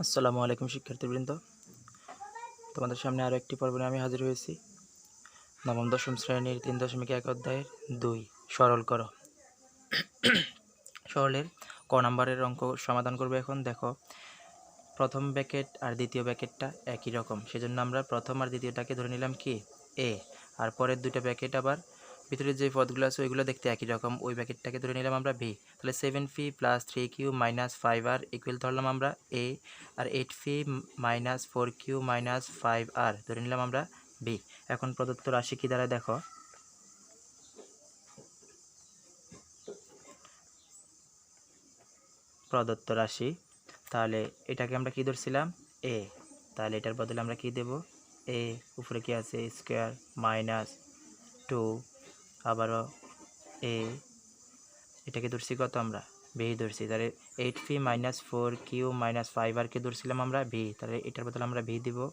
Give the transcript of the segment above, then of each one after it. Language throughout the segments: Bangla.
আসসালামু আলাইকুম, শিক্ষার্থীবৃন্দ। তোমাদের সামনে আরও একটি পর্ব আমি হাজির হয়েছি। নবম, দশম শ্রেণির তিন দশমিক এক অধ্যায়ের দুই। সরল করো। সরলের ক নাম্বারের অঙ্ক সমাধান করবে এখন। দেখো, প্রথম ব্যাকেট আর দ্বিতীয় ব্যাকেটটা একই রকম। সেজন্য আমরা প্রথম আর দ্বিতীয়টাকে ধরে নিলাম কি? এ। আর পরের দুটো ব্যাকেট আবার ভিতরে যে পদগুলো আছে, ওইগুলো দেখতে একই রকম। ওই ব্যাকেটটাকে ধরে নিলাম আমরা ভি তাহলে seven p plus three q minus five r equal ধরলাম আমরা a R eight p minus four q minus five r ধরে নিলাম আমরা বি এখন প্রদত্ত রাশি কি দ্বারা দেখো। প্রদত্ত রাশি। তাহলে এটাকে আমরা কি ধরছিলাম? এ তাহলে এটার বদলে আমরা কি দেব? এ উপরে কি আছে? স্কোয়ার মাইনাস টু আবারও এ, এটাকে ধরছি কত আমরা? ভি ধরছি। তাহলে eight p minus four q minus five আরকে ধরছিলাম আমরা? ভি। তাহলে এটার বদলে আমরা ভি দিব।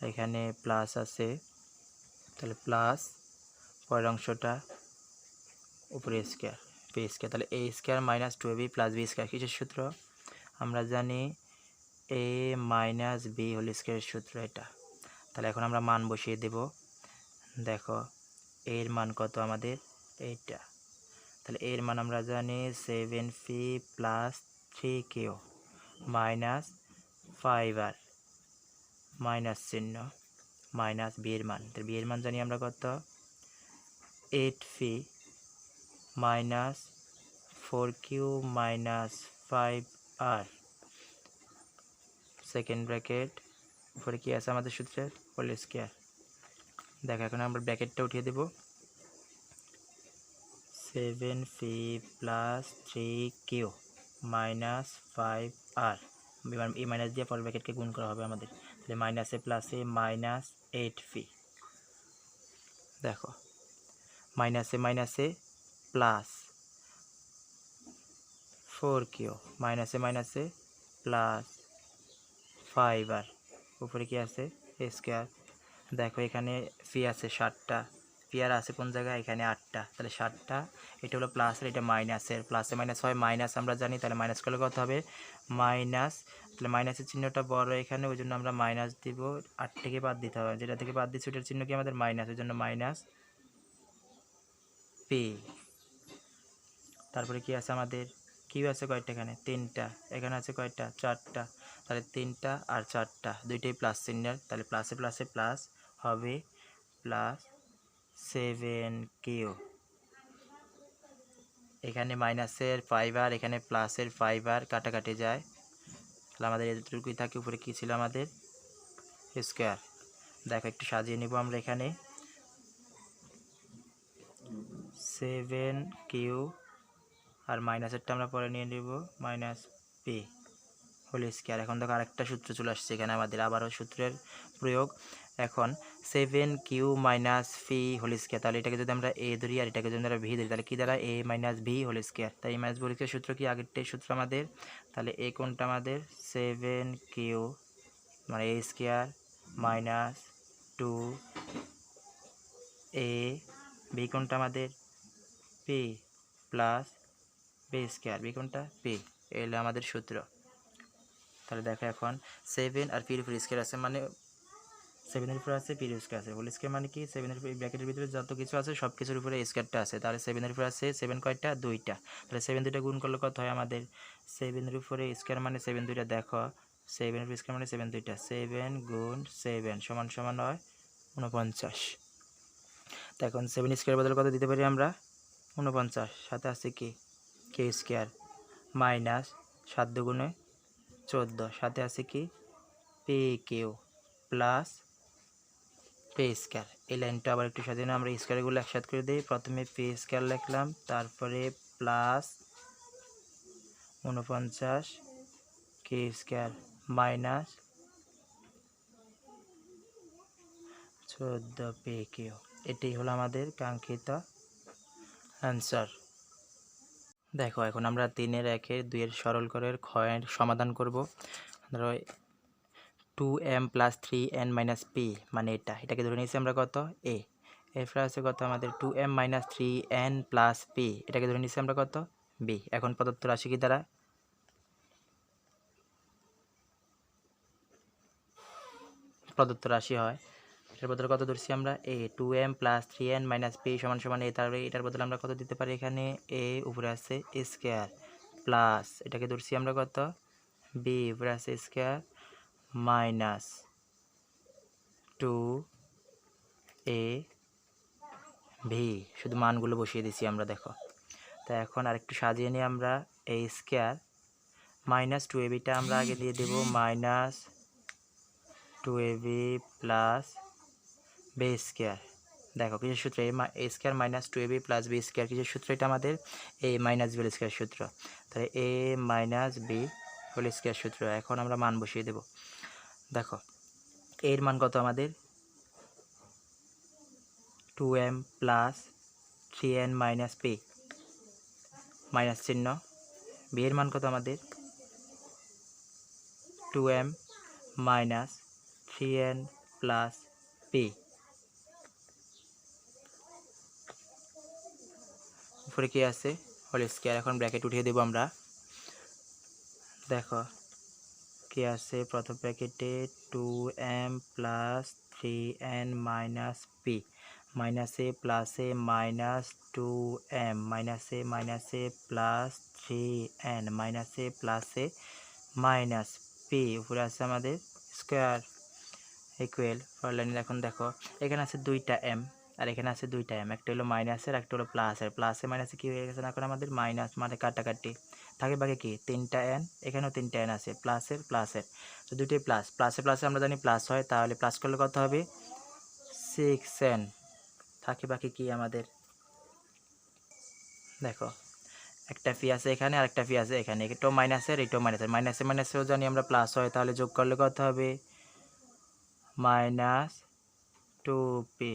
এখানে প্লাস আছে। তাহলে প্লাস পরের অংশটা উপরে স্কোয়ার বি স্কোয়ার তাহলে a square minus two b plus b square কিসের সূত্র? আমরা জানি এ মাইনাস বি হোল স্কোয়ারের সূত্র এটা। তাহলে এখন আমরা মান বসিয়ে দেব। দেখো, এর মান কত আমাদের? এইটা। তাহলে এর মান আমরা জানি seven p plus three q minus five r minus চিহ্ন মাইনাস বিয়ের মান। তাহলে বিয়ের মান জানি আমরা কত? Eight p minus four q minus five r second bracket উপরে কি আছে আমাদের সূত্রের হোল স্কোয়ার দেখো, এখন আমরা ব্র্যাকেটটা উঠিয়ে দেব। Seven p plus three q minus five r. এই মাইনাস দিয়ে পরের ব্র্যাকেটকে গুণ করা হবে আমাদের। তাহলে মাইনাসে প্লাসে মাইনাস এইট ফি দেখো, মাইনাসে মাইনাসে প্লাস ফোর কিউ, মাইনাসে মাইনাসে প্লাস ফাইভ আর। উপরে কি আছে? স্কোয়ার। দেখো এখানে ফি আছে ষাটটা আর আছে কোন জায়গায়? এখানে আটটা। তাহলে ষাটটা, এটা হলো প্লাস আর এটা মাইনাসের প্লাসে মাইনাস হয় মাইনাস আমরা জানি, তাহলে মাইনাস করলে কত হবে? মাইনাস তাহলে মাইনাসের চিহ্নটা বড় এখানে, ওই জন্য আমরা মাইনাস দিব। আট থেকে বাদ দিতে হবে। যেটা থেকে বাদ দিচ্ছি, ওটার চিহ্ন কি আমাদের? মাইনাস ওই জন্য মাইনাস পি তারপরে কি আছে আমাদের? কিউ আছে কয়টা এখানে? তিনটা। এখানে আছে কয়টা? চারটা। তাহলে তিনটা আর চারটা, দুইটাই প্লাস চিহ্নের। তাহলে প্লাসে প্লাসে প্লাস হবে প্লাস সেভেন কিউ এখানে মাইনাসের ফাইবার এখানে প্লাসের ফাইবার কাটাকাটি যায়। তাহলে আমাদের এতটুকুই থাকে, উপরে কী ছিল আমাদের? স্কোয়ার দেখো, একটু সাজিয়ে নিব আমরা এখানে। সেভেন কিউ আর মাইনাসেরটা আমরা পরে নিয়ে নেব মাইনাস পি হোল স্কোয়ার। এখন দেখো আরেকটা সূত্র চলে আসছে এখানে আমাদের, আবারও সূত্রের প্রয়োগ। এখন seven q minus p whole square তাহলে এটাকে যদি আমরা এ ধরি আর এটাকে যদি আমরা ভি ধরি, তাহলে কী দ্বারা a minus b whole square তাই এই মাইনাস ভি সূত্র কি? আগেরটাই সূত্র আমাদের। তাহলে এ কোনটা আমাদের? সেভেন কিউ মানে a square minus two a b কোনটা আমাদের? P plus b square b কোনটা? পি এলো আমাদের সূত্র। তাহলে দেখো এখন সেভেন আর পির উপর স্কোয়ার আছে মানে সেভেনের উপরে আছে পির স্কোয়ার আছে। হোল স্কোয়ার মানে কি? সেভেনের ব্র্যাকেটের ভিতরে যত কিছু আছে সব কিছুর উপরে স্কোয়ারটা আছে। তাহলে সেভেনের উপরে আছে সেভেন কয়টা? দুইটা। তাহলে সেভেন দুইটা গুণ করলে কত হয় আমাদের? সেভেনের উপরে স্কোয়ার মানে সেভেন দুইটা, দেখো। সেভেনের উপরে স্কোয়ার মানে সেভেন দুইটা। সেভেন গুণ সেভেন সমান সমান হয় উনপঞ্চাশ তো এখন সেভেন স্কোয়ার বদলে কত দিতে পারি আমরা? উনপঞ্চাশ সাথে আছে কি? কে স্কোয়ার মাইনাস সাত দুগুণে চোদ্দ, সাথে আছে কি? পে কেউ প্লাস পে স্কোয়ার। এই লাইনটা আবার একটু সাজিয়ে আমরা স্কোয়ারগুলো একসাথে করে দিই। প্রথমে পে স্কোয়ার লিখলাম, তারপরে প্লাস উনপঞ্চাশ কে স্কোয়ার মাইনাস চোদ্দ, পে কেউ এটাই হলো আমাদের কাঙ্ক্ষিত অ্যান্সার দেখো, এখন আমরা তিনের একে দুইয়ের সরল করে ক্ষয়ের সমাধান করব। ধরো two m plus three n minus p মানে এটা। এটাকে ধরে নিয়েছি আমরা কত? এ এরপরে আছে কত? আমাদের two m minus three n plus p এটাকে ধরে নিয়েছি আমরা কত? বি এখন প্রদত্ত রাশি কি দ্বারা? প্রদত্ত রাশি হয় এটার বদলে কত ধরছি আমরা? A two m plus three n minus p সমান সমান এ তারপরে এটার বদলে আমরা কত দিতে পারি এখানে? এ উপরে আছে স্কোয়ার প্লাস এটাকে ধরছি আমরা কত? বি উপরে আছে square minus two a b শুধু মানগুলো বসিয়ে দিছি আমরা, দেখো। তো এখন আরেকটু সাজিয়ে নিই আমরা a square minus two a beta আমরা আগে দিয়ে দেব minus two a b plus b square দেখো, কিসের সূত্র? A a square minus two a b plus b square কিসের সূত্র এটা আমাদের? এ মাইনাস বি স্কোয়ার সূত্র। তাহলে a minus b whole square সূত্র, এখন আমরা মান বসিয়ে দেব। দেখো এর মান কত আমাদের? Two m plus three n minus p minus চিহ্ন। বি এর মান কত আমাদের? Two m minus three n plus p উপরে কি আছে? হোল স্কোয়ার এখন ব্র্যাকেট উঠিয়ে দেবো আমরা। দেখো, কি আছে? প্রথম ব্র্যাকেটে two m plus three n minus p মাইনাসে প্লাসে মাইনাস টু এম মাইনাসে মাইনাসে প্লাস থ্রি এন মাইনাসে প্লাসে মাইনাস পি উপরে আছে আমাদের স্কোয়ার ইকুয়েল ফর লাইনের এখন দেখো, এখানে আছে দুইটা এম আর এখানে আছে দুইটা এম একটা হলো মাইনাসের একটা হলো প্লাসের প্লাসে মাইনাসে কী হয়ে গেছে না এখন আমাদের? মাইনাস মানে কাটাকাটি। থাকে বাকি কি? তিনটা এন এখানেও তিনটা এন আছে। প্লাসের প্লাসের তো দুটোই প্লাস প্লাসে প্লাসে আমরা জানি প্লাস হয়, তাহলে প্লাস করলে কত হবে? সিক্স এন থাকে বাকি কি আমাদের? দেখো, একটা ফি আছে এখানে আর একটা ফি আছে এখানে। এটাও মাইনাসের এটাও মাইনাসের মাইনাসে মাইনাসেও জানি আমরা প্লাস হয়, তাহলে যোগ করলে কত হবে? মাইনাস টু পি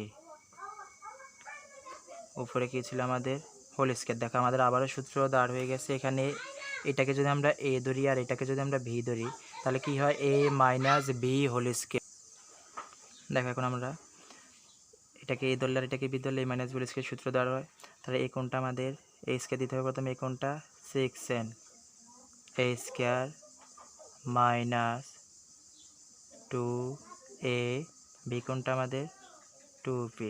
উপরে কী ছিল আমাদের? হোল স্কোয়ার দেখো, আমাদের আবারও সূত্র দাঁড় হয়ে গেছে। এখানে এটাকে যদি আমরা এ ধরি আর এটাকে যদি আমরা ভি ধরি, তাহলে কি হয়? A minus b whole square দেখো, এখন আমরা এটাকে এ ধরলে আর এটাকে বি ধরলে a minus b whole square সূত্র দেওয়া হয়। তাহলে এই কোনটা আমাদের? এ স্কোয়ার দিতে হবে প্রথমে এই কোণটা six n a square minus two a b কোনটা আমাদের? Two p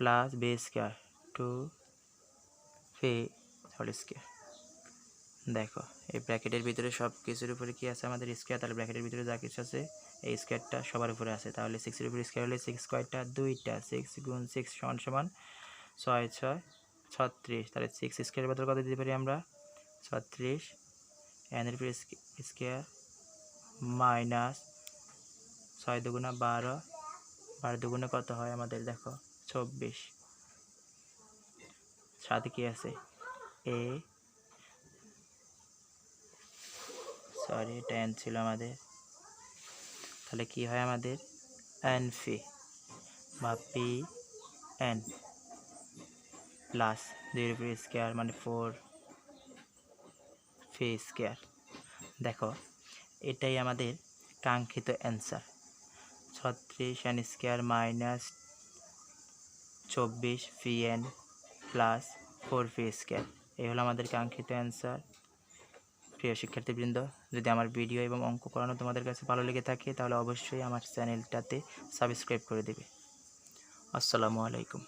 plus b square two p whole square দেখো, এই ব্র্যাকেটের ভিতরে সব কিছুর উপরে কি আছে আমাদের স্কোয়ার তাহলে ব্র্যাকেটের ভিতরে যা কিছু আছে, এই স্কোয়ারটা সবার উপরে আছে। তাহলে সিক্সের উপরে স্কোয়ার হলে সিক্স স্কোয়ারটা দুইটা সিক্স গুণ সিক্স সমান সমান ছয় ছয়, ছত্রিশ। তাহলে সিক্স স্কোয়ারের ভিতরে কত দিতে পারি আমরা? ছত্রিশ। এনের উপরে স্কোয়ার মাইনাস ছয় দুগুণা বারো। বারো দুগুণে কত হয় আমাদের? দেখো চব্বিশ। সাথে কি আছে? এ। সরি, এটা এন ছিল আমাদের। তাহলে কি হয় আমাদের? এন ফি বা পি এন প্লাস দুইয়ের উপরে স্কোয়ার মানে ফোর ফি স্কোয়ার দেখো, এটাই আমাদের কাঙ্ক্ষিত অ্যান্সার ছত্রিশ এন স্কোয়ার মাইনাস চব্বিশ p n plus four p square এই হলো আমাদের কাঙ্ক্ষিত অ্যান্সার প্রিয় শিক্ষার্থীবৃন্দ, যদি আমার ভিডিও এবং অঙ্ক করানো তোমাদের কাছে ভালো লেগে থাকে, তাহলে অবশ্যই আমার চ্যানেলটাতে সাবস্ক্রাইব করে দেবে। আসসালামু আলাইকুম।